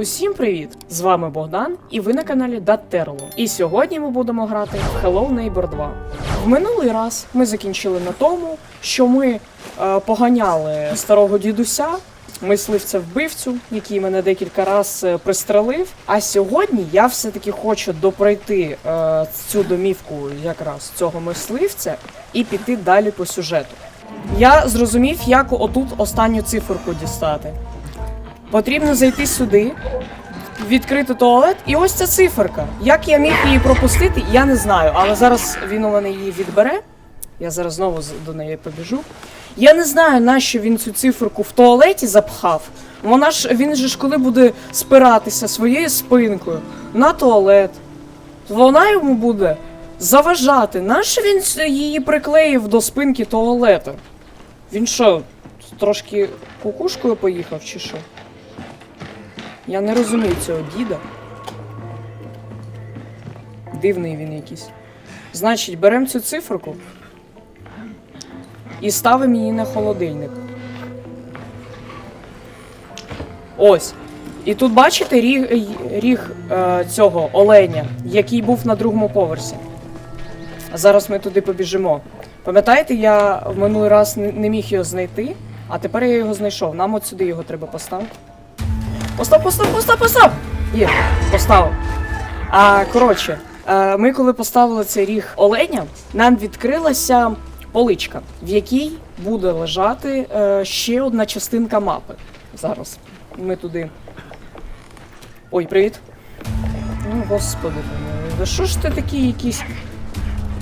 Усім привіт! З вами Богдан, і ви на каналі Даттерло. І сьогодні ми будемо грати в Hello Neighbor 2. В минулий раз ми закінчили на тому, що ми е, поганяли старого дідуся, мисливця вбивцю, який мене декілька разів е, пристрелив. А сьогодні я все-таки хочу допройти е, цю домівку якраз цього мисливця і піти далі по сюжету. Я зрозумів, як отут останню циферку дістати. Потрібно зайти сюди, відкрити туалет, і ось ця циферка. Як я міг її пропустити, я не знаю. Але зараз він у мене її відбере. Я зараз знову до неї побіжу. Я не знаю, нащо він цю циферку в туалеті запхав. Вона ж він же ж коли буде спиратися своєю спинкою на туалет, вона йому буде заважати. Нащо він її приклеїв до спинки туалету? Він що, трошки кукушкою поїхав чи що? Я не розумію цього діда. Дивний він якийсь. Значить, беремо цю циферку і ставимо її на холодильник. Ось. І тут бачите ріг, ріг е, цього оленя, який був на другому поверсі. Зараз ми туди побіжимо. Пам'ятаєте, я в минулий раз не, міг його знайти, а тепер я його знайшов. Нам от сюди його треба поставити. Постав, постав, постав, постав! Є, поставив. А коротше, е, ми коли поставили цей ріг оленя, нам відкрилася поличка, в якій буде лежати е, ще одна частинка мапи. Зараз ми туди. Ой, привіт. Ну, господи, да що ж ти такий якийсь.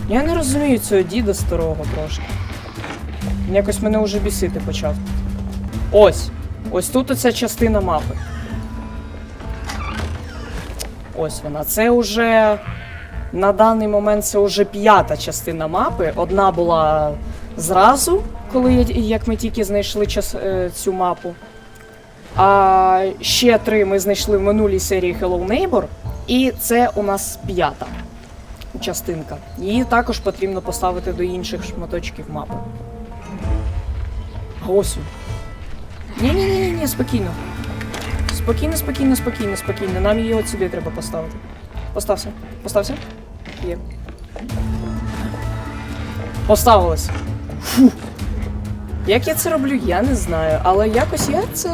Я не розумію цього діда старого трошки. Якось мене вже бісити почав. Ось. Ось тут оця частина мапи. Ось вона. Це вже на даний момент це вже п'ята частина мапи. Одна була зразу, коли як ми тільки знайшли час, е, цю мапу. А ще три ми знайшли в минулій серії Hello Neighbor. І це у нас п'ята частинка. Її також потрібно поставити до інших шматочків мапи. А ось. Ні, ні, ні, ні, спокійно. Спокійно, спокійно, спокійно, спокійно. Нам її от сюди треба поставити. Постався. Постався? Є. Поставилось. Фу. Як я це роблю, я не знаю. Але якось я це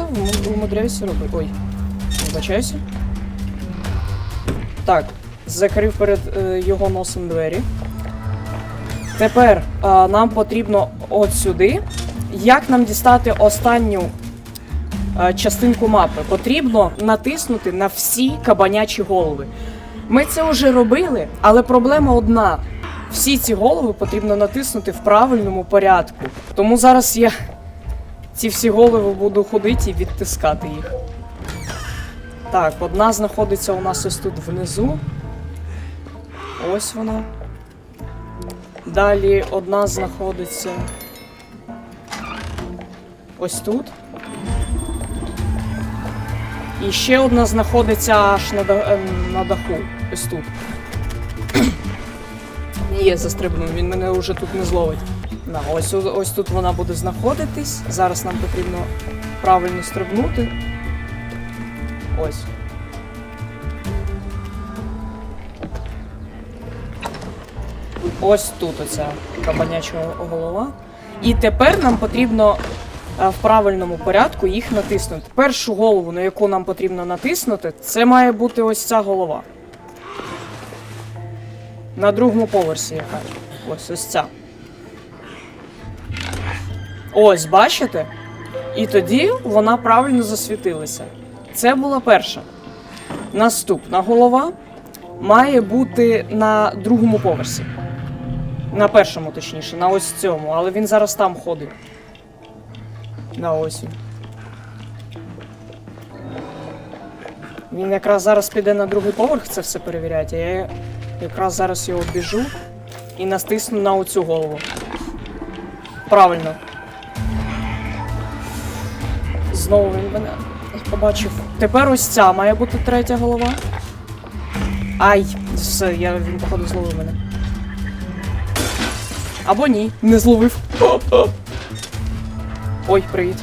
умудряюся робити. Ой. Вибачаюся. Так, закрив перед е, його носом двері. Тепер е, нам потрібно от сюди. Як нам дістати останню частинку мапи? Потрібно натиснути на всі кабанячі голови. Ми це вже робили, але проблема одна. Всі ці голови потрібно натиснути в правильному порядку. Тому зараз я ці всі голови буду ходити і відтискати їх. Так, одна знаходиться у нас ось тут внизу. Ось вона. Далі одна знаходиться ось тут. І ще одна знаходиться аж на, ем, на даху. Ось тут. Є, застрибнув, він мене вже тут не зловить. На, ось, ось тут вона буде знаходитись. Зараз нам потрібно правильно стрибнути. Ось. Ось тут оця кабаняча голова. І тепер нам потрібно в правильному порядку їх натиснути. Першу голову, на яку нам потрібно натиснути, це має бути ось ця голова. На другому поверсі яка. Ось ось ця. Ось, бачите? І тоді вона правильно засвітилася. Це була перша. Наступна голова має бути на другому поверсі. На першому, точніше, на ось цьому, але він зараз там ходить. На ось. він. Якраз зараз піде на другий поверх це все перевіряти, я якраз зараз його біжу і настисну на оцю голову. Правильно. Знову він мене побачив. Тепер ось ця має бути третя голова. Ай, все, я, він, походу, зловив мене. Або ні, не зловив. Ой, привіт.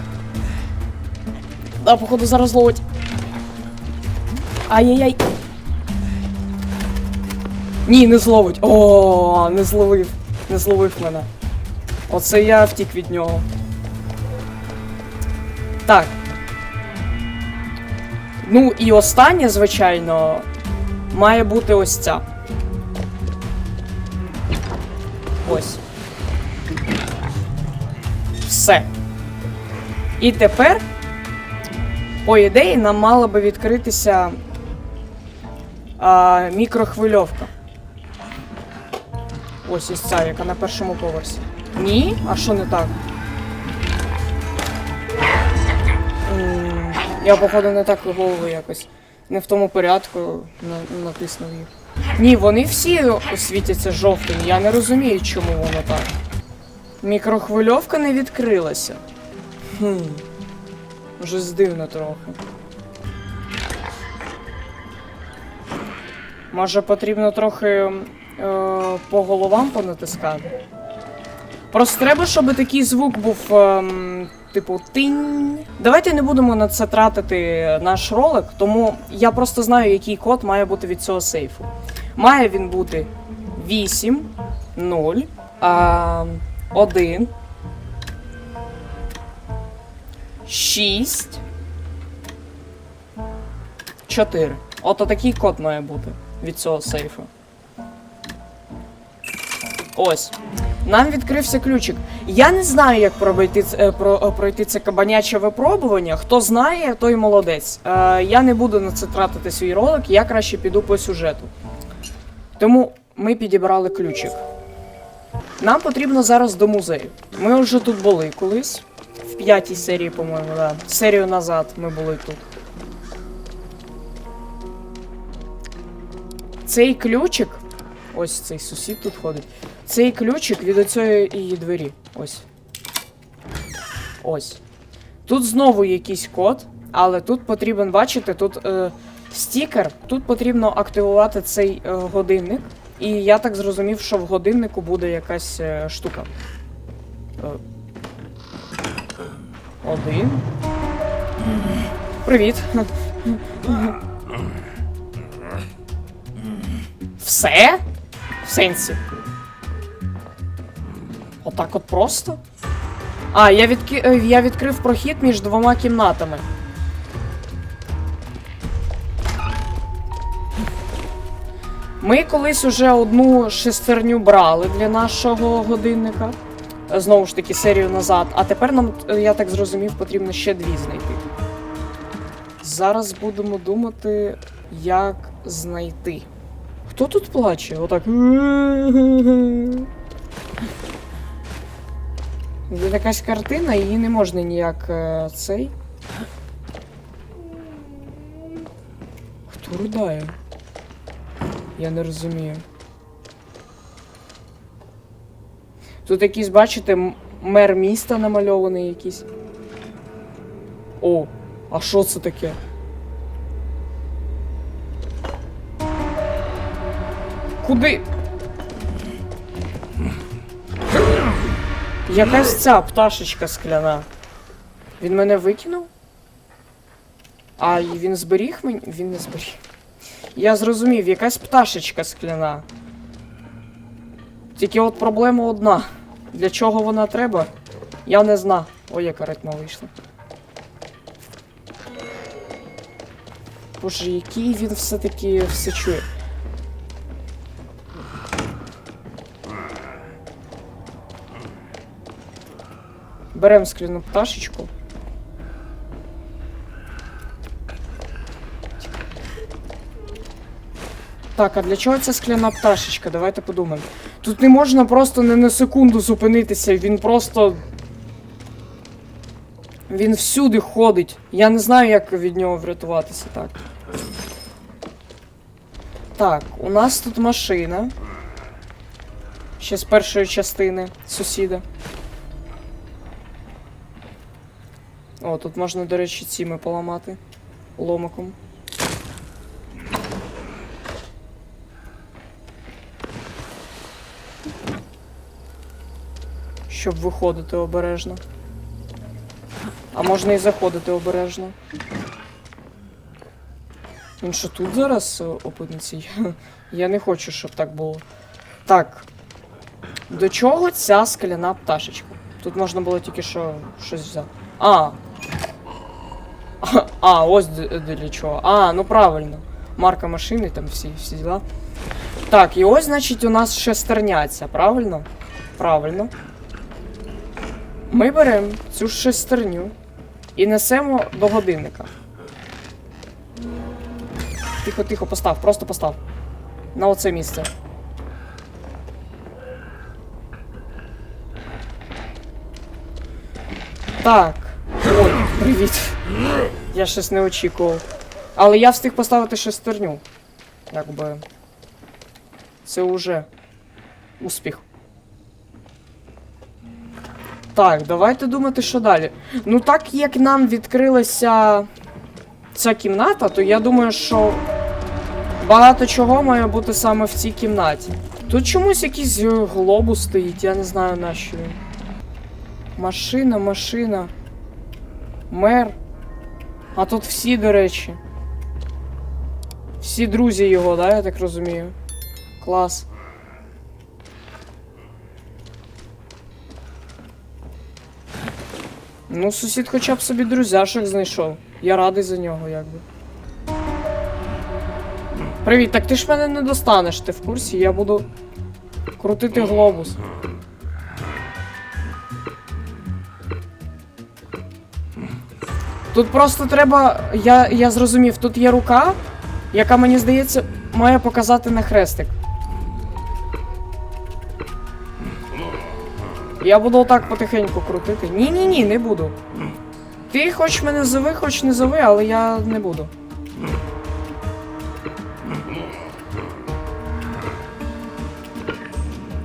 А, походу, зараз зловить. Ай-яй-яй. Ні, не зловить. О, не зловив. Не зловив мене. Оце я втік від нього. Так. Ну і останнє, звичайно, має бути ось ця. Ось. Все. І тепер, по ідеї, нам мала би відкритися а, мікрохвильовка. Ось ось ця, яка на першому поверсі. Ні? А що не так? Я, походу, не так голову якось. Не в тому порядку натиснув їх. Ні, вони всі світяться жовтим. Я не розумію, чому воно так. Мікрохвильовка не відкрилася. Хм. Вже здивно трохи. Може потрібно трохи е, по головам понатискати? Просто треба, щоб такий звук був, ем, типу, тинь. Давайте не будемо на це тратити наш ролик, тому я просто знаю, який код має бути від цього сейфу. Має він бути 8, 0, а, 1, 6, 4. Ото такий код має бути від цього сейфу. Ось. Нам відкрився ключик. Я не знаю, як пройти, е, е, пройти це кабаняче випробування. Хто знає, той молодець. Е, я не буду на це тратити свій ролик, я краще піду по сюжету. Тому ми підібрали ключик. Нам потрібно зараз до музею. Ми вже тут були колись. П'ятій серії, по-моєму, да. Серію назад ми були тут. Цей ключик. Ось цей сусід тут ходить. Цей ключик від оцієї її двері. Ось. Ось. Тут знову якийсь код, але тут потрібен, бачите, тут е, стікер. Тут потрібно активувати цей е, годинник. І я так зрозумів, що в годиннику буде якась е, штука. Один. Привіт. Все? В сенсі. Отак от просто? А, я, відки... е, я відкрив прохід між двома кімнатами. Ми колись уже одну шестерню брали для нашого годинника. Знову ж таки, серію назад. А тепер нам, е, я так зрозумів, потрібно ще дві знайти. Зараз будемо думати, як знайти. Хто тут плаче? Отак. Є якась картина, її не можна ніяк е, цей. Хто ридає? Я не розумію. Тут якийсь, бачите, мер міста намальований якийсь. О, а що це таке? Куди? Якась ця пташечка скляна. Він мене викинув? А він зберіг мені. Він не зберіг. Я зрозумів, якась пташечка скляна. Тільки от проблема одна. Для чого вона треба? Я не знаю. Ой, яка ритма вийшла. Боже, який він все-таки все чує. Беремо скляну пташечку. Так, а для чого ця скляна пташечка? Давайте подумаємо. Тут не можна просто не на секунду зупинитися, він просто. Він всюди ходить. Я не знаю, як від нього врятуватися так. Так, у нас тут машина. Ще з першої частини сусіда. О, тут можна, до речі, ціми поламати ломиком. Щоб виходити обережно. А можна і заходити обережно. Він що тут зараз е, опиниться? Я, не хочу, щоб так було. Так. До чого ця скляна пташечка? Тут можна було тільки що щось взяти. А. А, ось для чого. А, ну правильно. Марка машини, там всі, всі діла. Так, і ось, значить, у нас шестерняця, правильно? Правильно. Ми беремо цю шестерню і несемо до годинника. Тихо, тихо, постав, просто постав. На оце місце. Так. Ой, привіт. Я щось не очікував. Але я встиг поставити шестерню. Якби. Це уже успіх. Так, давайте думати, що далі. Ну, так як нам відкрилася ця кімната, то я думаю, що багато чого має бути саме в цій кімнаті. Тут чомусь якийсь е, глобус стоїть, я не знаю на що він. Машина, машина. Мер. А тут всі, до речі. Всі друзі його, да, я так розумію. Клас. Ну, сусід хоча б собі друзяшок знайшов. Я радий за нього, якби. Привіт, так ти ж мене не достанеш, ти в курсі, я буду крутити глобус. Тут просто треба. Я, я зрозумів, тут є рука, яка, мені здається, має показати на хрестик. Я буду отак потихеньку крутити. Ні-ні-ні, не буду. Ти хоч мене зови, хоч не зови, але я не буду.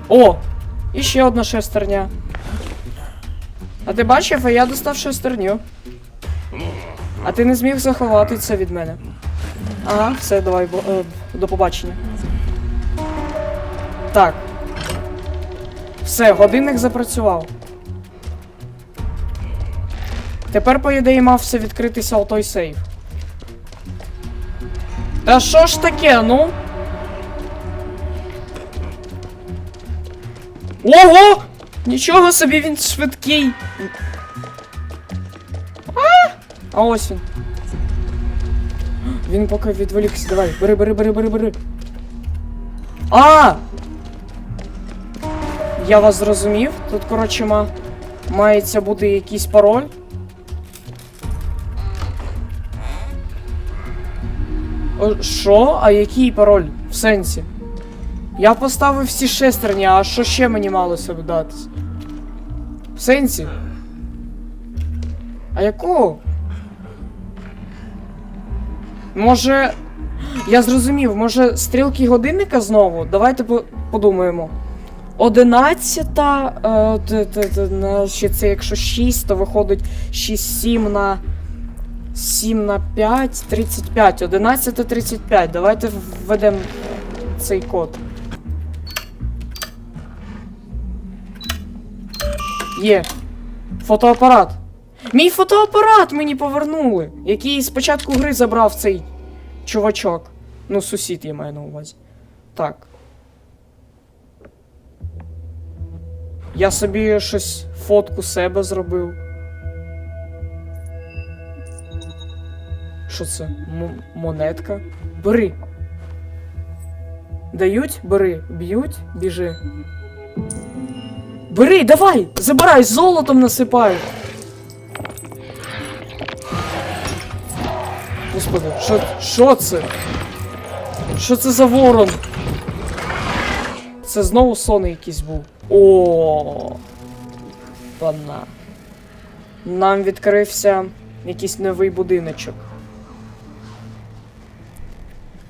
О! І ще одна шестерня. А ти бачив, а я достав шестерню. А ти не зміг заховати це від мене. Ага, все, давай, бо- е, до побачення. Так. Все, годинник запрацював. Тепер, по ідеї, мав все відкритися отой сейф. Та що ж таке, ну? Ого! Нічого собі він швидкий. А, а ось він. Він поки відволікся. Давай, бери, бери, бери, бери, бери. А! Я вас зрозумів. Тут, коротше, ма... мається бути якийсь пароль. О, Що? А який пароль? В сенсі? Я поставив всі шестерні, а що ще мені мало собі датись? В сенсі? А яку? Може. Я зрозумів, може стрілки годинника знову? Давайте по- подумаємо. Одинадцята. Е, ще це якщо 6, то виходить 6, 7 на. 7 на 5, 35. 11 35. Давайте введемо цей код. Є. Фотоапарат. Мій фотоапарат мені повернули, який з початку гри забрав цей чувачок. Ну, сусід я маю на увазі. Так. Я собі щось фотку себе зробив. Що це? М- монетка? Бери. Дають? Бери. Б'ють? Біжи. Бери, давай! Забирай, золотом насипають. Господи, що, що це? Що це за ворон? Це знову сон якийсь був. О. Пана. Нам відкрився якийсь новий будиночок.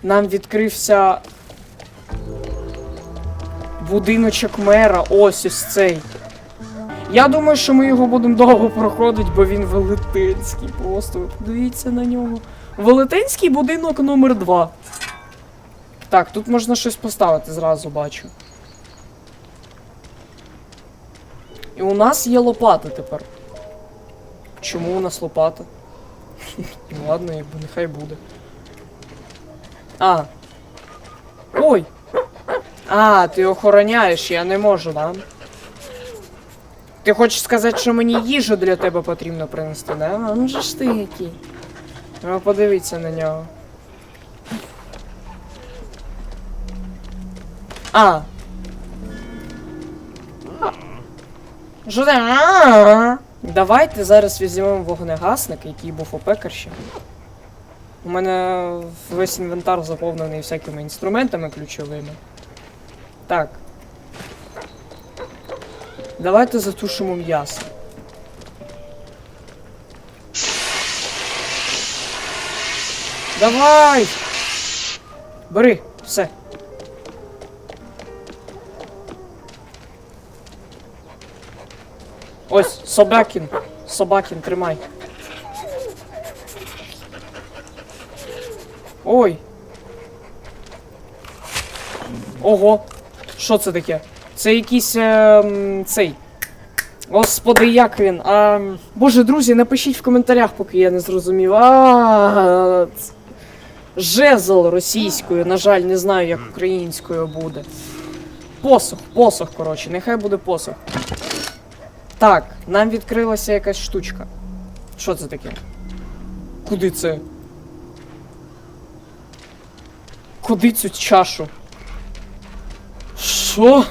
Нам відкрився будиночок мера. Ось ось цей. Я думаю, що ми його будемо довго проходити, бо він велетенський. Просто ви подивіться на нього. Велетенський будинок номер 2 Так, тут можна щось поставити, зразу бачу. І у нас є лопата тепер. Чому у нас лопата? Ну ладно, нехай буде. А. Ой! А, ти охороняєш, я не можу, да? Ти хочеш сказати, що мені їжу для тебе потрібно принести, да? А ну же ж ти який. Ну, подивіться на нього. А. Що? Давайте зараз візьмемо вогнегасник, який був у пекарші. У мене весь інвентар заповнений всякими інструментами ключовими. Так. Давайте затушимо м'ясо. Давай! Бери, все. Ось, Собакін. Собакін, тримай. Ой. Ого. Що це таке? Це якийсь ем, цей. Господи, як він? А, Боже, друзі, напишіть в коментарях, поки я не зрозумів. А, Жезл російською, на жаль, не знаю, як українською буде. Посох, посох, коротше, нехай буде посох. Так, нам відкрилася якась штучка. Що це таке? Куди це? Куди цю чашу? Що?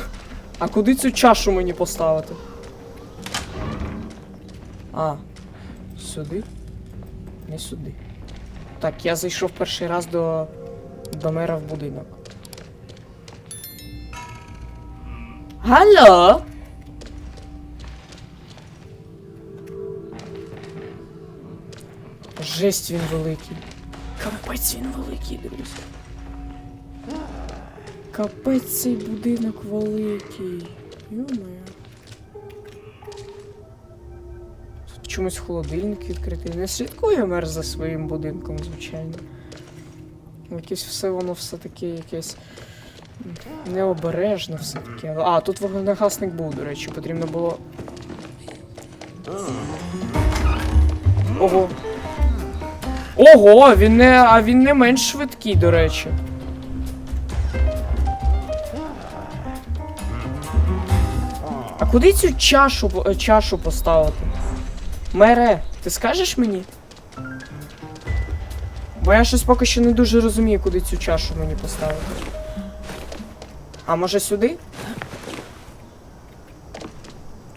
А куди цю чашу мені поставити? А, сюди? Не сюди. Так, я зайшов перший раз до. до мера в будинок. Алло? Жесть він великий. Капець він великий, друзі. Капець цей будинок великий. Йо-моє. Тут чомусь холодильник відкритий. Не слідкує мер за своїм будинком, звичайно. Якесь все воно все таке якесь. Необережне все таке. А, тут вогнегасник був, до речі, потрібно було. Ого. Ого, він не. А він не менш швидкий, до речі. А куди цю чашу, е, чашу поставити? Мере, ти скажеш мені? Бо я щось поки що не дуже розумію, куди цю чашу мені поставити. А може сюди?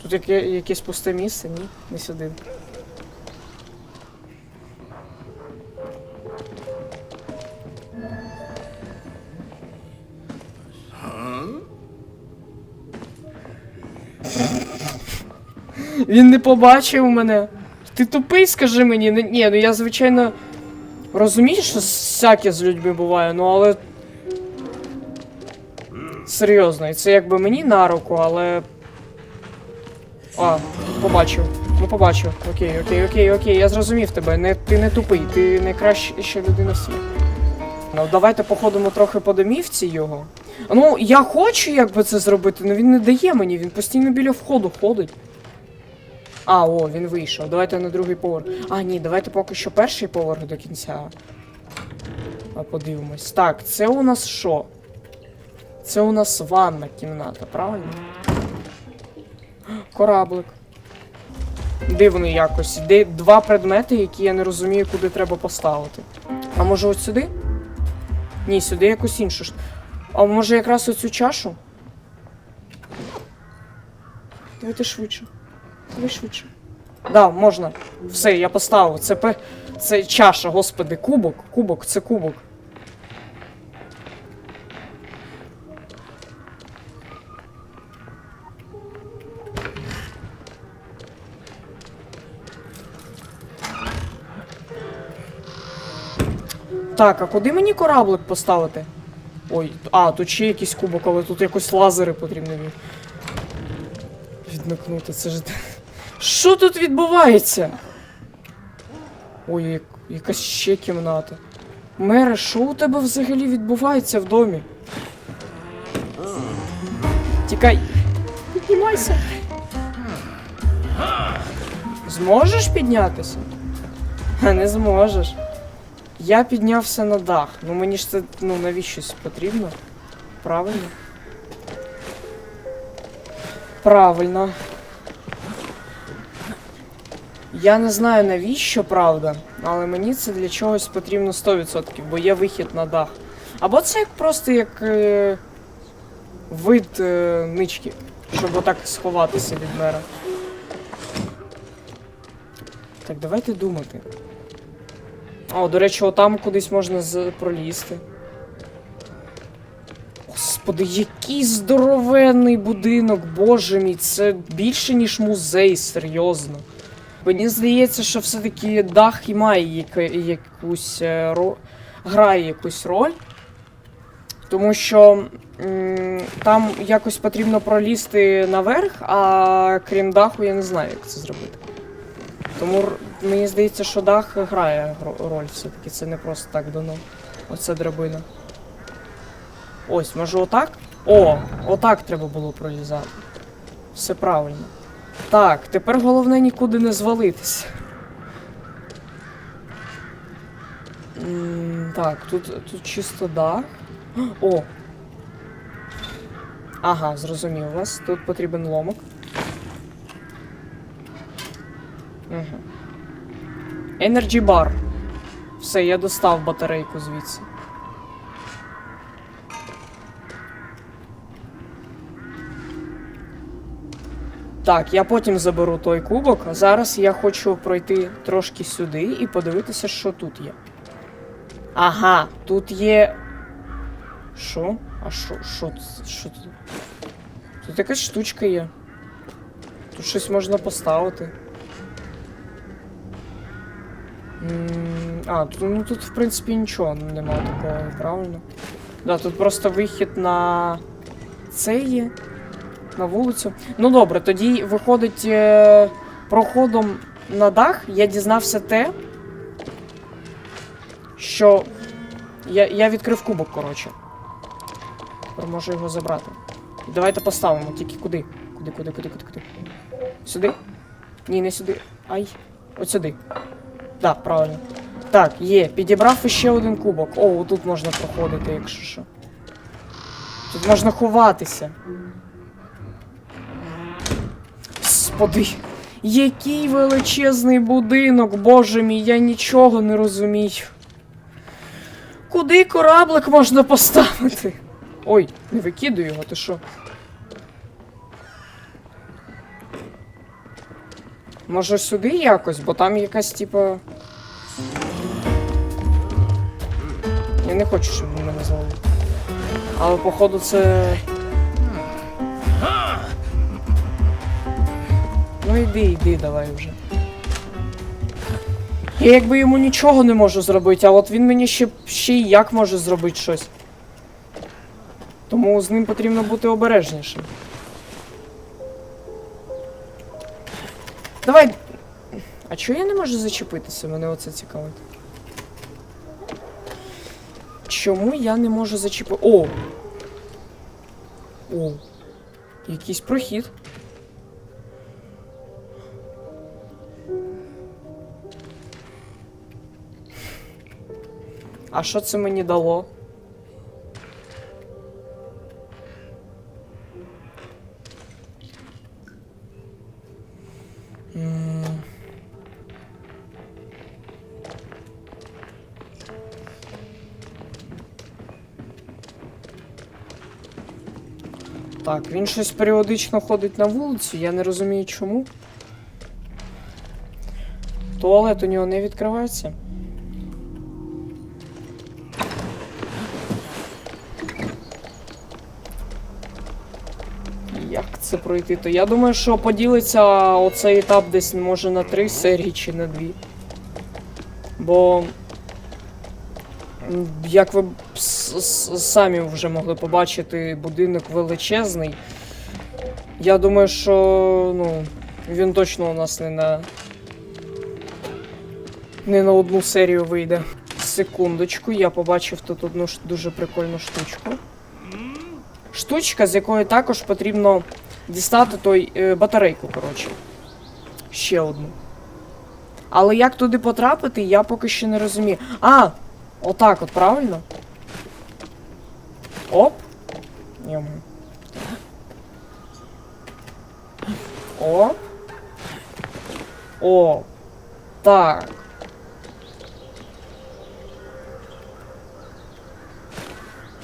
Тут яке, якесь пусте місце, ні? Не сюди. Він не побачив мене. Ти тупий, скажи мені. Ні, ну я звичайно розумію, що всяке з людьми буває, ну але. Серйозно, і це якби мені на руку, але. А, побачив. Ну побачив. Окей, окей, окей, окей, я зрозумів тебе. Не, ти не тупий, ти найкраща людина світі. Ну, давайте походимо трохи по домівці його. Ну, я хочу якби це зробити, але він не дає мені, він постійно біля входу ходить. А, о, він вийшов. Давайте на другий поверх. А, ні, давайте поки що перший поверх до кінця. А, Подивимось. Так, це у нас що? Це у нас ванна кімната, правильно? Кораблик. Дивний якось. Де два предмети, які я не розумію, куди треба поставити. А може ось сюди? Ні, сюди якусь іншу. А може якраз оцю чашу? Давайте швидше. Давай швидше. Да, можна. Все, я поставив. Це пе. Це чаша, господи, кубок, кубок, це кубок. Так, а куди мені кораблик поставити? Ой, а, тут ще якийсь кубок, але тут якось лазери потрібно від... відмикнути. Це ж. Що тут відбувається? Ой, якась ще кімната. Мере, що у тебе взагалі відбувається в домі? Тікай. Піднімайся. Зможеш піднятися? А не зможеш. Я піднявся на дах. Ну мені ж це ну навіщось потрібно. Правильно? Правильно. Я не знаю навіщо, правда, але мені це для чогось потрібно 100%, бо є вихід на дах. Або це як просто як е, вид е, нички, щоб отак сховатися від мера. Так, давайте думати. О, до речі, отам кудись можна пролізти. Господи, який здоровенний будинок, боже мій, це більше, ніж музей, серйозно. Мені здається, що все-таки дах і має якусь е, ро... грає якусь роль. Тому що м, там якось потрібно пролізти наверх, а крім даху, я не знаю, як це зробити. Тому мені здається, що дах грає роль все-таки. Це не просто так дано. Оце драбина. Ось, може отак? О, отак треба було пролізати. Все правильно. Так, тепер головне нікуди не звалитися. Так, тут, тут чисто дах. О! Ага, зрозумів вас. Тут потрібен ломок. Угу. Bar. Все, я достав батарейку звідси. Так, я потім заберу той кубок. Зараз я хочу пройти трошки сюди і подивитися, що тут є. Ага, тут є. Що? А що? Що, що тут? Тут якась штучка є. Тут щось можна поставити. А, тут, ну тут в принципі нічого немає такого, правильно? Да, тут просто вихід на це є. На вулицю. Ну добре, тоді виходить е, проходом на дах я дізнався те, що я, я відкрив кубок, коротше. Можу його забрати. Давайте поставимо, тільки куди? Куди, куди, куди, куди, куди? Сюди? Ні, не сюди. Ай. От сюди. Так, правильно. Так, є. Підібрав іще один кубок. О, тут можна проходити, якщо що. Тут можна ховатися. Господи, який величезний будинок, боже мій, я нічого не розумію. Куди кораблик можна поставити? Ой, не викидуй його, ти що? Може сюди якось, бо там якась типа. Я не хочу, щоб мене звали. Але походу це. Ну йди, йди, давай вже. Я якби йому нічого не можу зробити, а от він мені ще, ще й як може зробити щось. Тому з ним потрібно бути обережнішим. Давай. А чого я не можу зачепитися? Мене оце цікавить. Чому я не можу зачепити. О! О! Якийсь прохід. А що це мені дало? Так, він щось періодично ходить на вулицю, я не розумію чому. Туалет у нього не відкривається. Це пройти? То я думаю, що поділиться оцей етап десь може на три серії чи на дві. Бо. Як ви самі вже могли побачити, будинок величезний. Я думаю, що ну, він точно у нас не на. Не на одну серію вийде. Секундочку, я побачив тут одну дуже прикольну штучку. Штучка, з якої також потрібно дістати той е, батарейку, коротше. Ще одну. Але як туди потрапити, я поки що не розумію. А, Отак от, правильно? Оп. Йому. О. О. Так.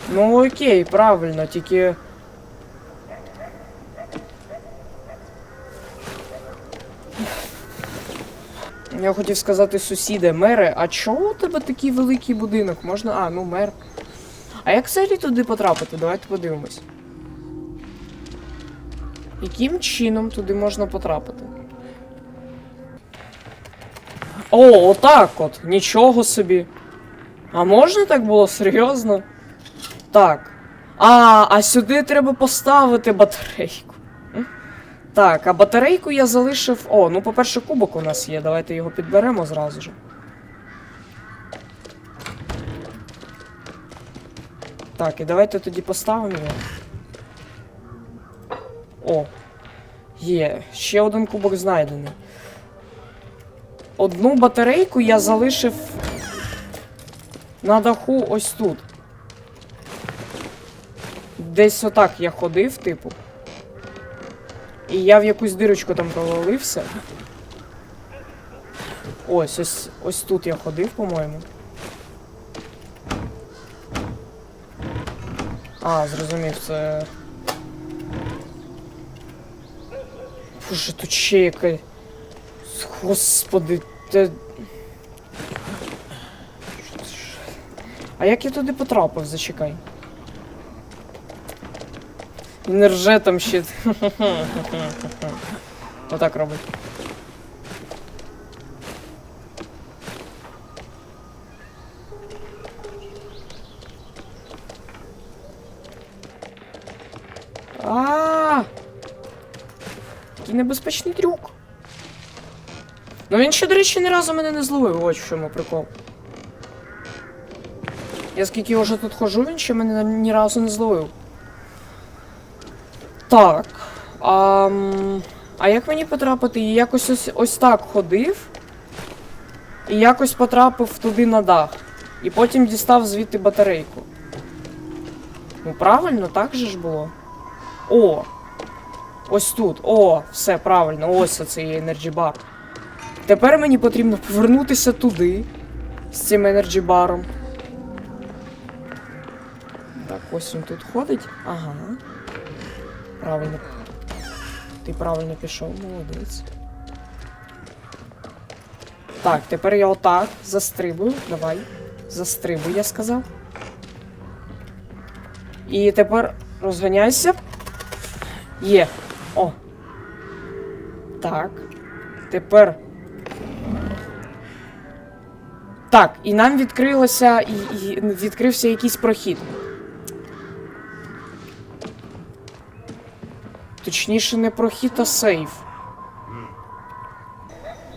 Ну окей, правильно, тільки. Я хотів сказати сусіде, мере, а чого у тебе такий великий будинок? Можна. А, ну мер. А як взагалі туди потрапити? Давайте подивимось. Яким чином туди можна потрапити? О, отак от. Нічого собі. А можна так було серйозно? Так. А, а сюди треба поставити батарейку. Так, а батарейку я залишив. О, ну по-перше, кубок у нас є. Давайте його підберемо зразу ж. Так, і давайте тоді поставимо його. О. Є. Ще один кубок знайдений. Одну батарейку я залишив на даху ось тут. Десь отак я ходив, типу. І я в якусь дирочку там провалився. Ось, ось, ось тут я ходив, по-моєму. А, зрозумів, це. Боже, тут ще яка. Господи, те. А як я туди потрапив, зачекай. І не рже там ще. Отак робить. А! Який небезпечний трюк. Ну він ще, до речі, ні разу мене не зловив, ось в чому прикол. Я скільки вже тут ходжу, він ще мене ні разу не зловив. Так. А, а як мені потрапити? Я якось ось, ось так ходив. І якось потрапив туди на дах. І потім дістав звідти батарейку. Ну правильно, так же ж було. О! Ось тут. О, все правильно, ось оцей Energy Bar. Тепер мені потрібно повернутися туди з цим Energy баром. Так, ось він тут ходить. Ага. Правильно. Ти правильно пішов, молодець. Так, тепер я отак застрибую. Давай. Застрибуй, я сказав. І тепер розганяйся. Є. О. Так. Тепер. Так, і нам відкрилося. І, і відкрився якийсь прохід. Точніше, не прохід, а сейф.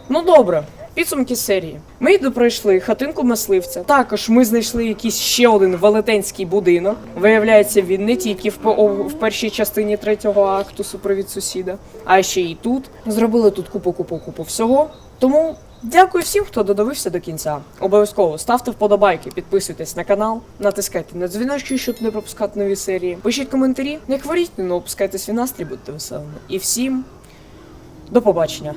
Ну добре. Підсумки серії. Ми допройшли хатинку мисливця. Також ми знайшли якийсь ще один велетенський будинок. Виявляється, він не тільки в, по- в першій частині третього акту супровід сусіда, а ще й тут. Зробили тут купу купу купу всього. Тому дякую всім, хто додивився до кінця. Обов'язково ставте вподобайки, підписуйтесь на канал, натискайте на дзвіночки, щоб не пропускати нові серії. Пишіть коментарі, не хворіть, не опускайте свій настрій, будьте веселими. І всім до побачення.